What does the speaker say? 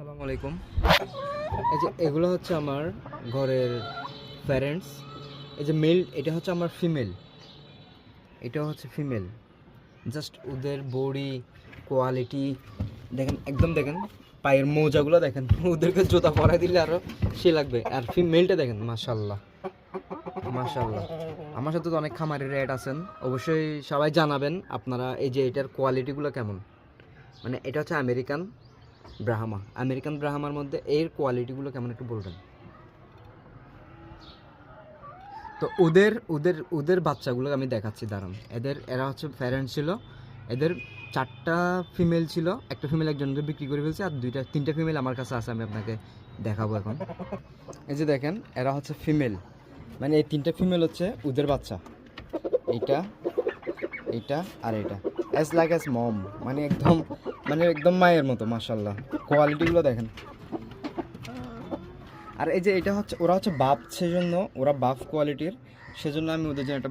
আসসালামু আলাইকুম। এই যে এগুলো হচ্ছে আমার ঘরের প্যারেন্টস এই যে মেল এটা হচ্ছে আমার ফিমেল এটা হচ্ছে ফিমেল জাস্ট ওদের বডি কোয়ালিটি দেখেন, একদম দেখেন, পায়ের মোজাগুলো দেখেন, ওদেরকে জুতা পরাই দিলে আরও সে লাগবে। আর ফিমেলটা দেখেন মাশাল্লাহ মাশাল্লাহ আমার সাথে তো অনেক খামারের রেট আছেন। অবশ্যই সবাই জানাবেন আপনারা এই যে এটার কোয়ালিটিগুলো কেমন। মানে এটা হচ্ছে আমেরিকান ব্রাহ্মা আমেরিকান ব্রাহ্মার মধ্যে এর কোয়ালিটিগুলো কেমন একটু বলবেন? তো ওদের ওদের ওদের বাচ্চাগুলো আমি দেখাচ্ছি, দাঁড়ান। এদের, এরা হচ্ছে প্যারেন্ট ছিল, এদের চারটা ফিমেল ছিল, একটা ফিমেল একজনকে বিক্রি করে ফেলছে, আর দুইটা, তিনটা ফিমেল আমার কাছে আছে, আমি আপনাকে দেখাবো এখন। এই যে দেখেন, এরা হচ্ছে ফিমেল মানে এই তিনটা ফিমেল হচ্ছে ওদের বাচ্চা। এইটা এইটা, আর এটা অ্যাজ লাইক অ্যাজ মম মানে একদম মানে একদম মায়ের মতো মাসাল্লাহ কোয়ালিটিগুলো দেখেন। আর এই যে এটা হচ্ছে, ওরা হচ্ছে বাপ, সেজন্য ওরা বাফ কোয়ালিটির সেজন্য আমি ওদের জন্য একটা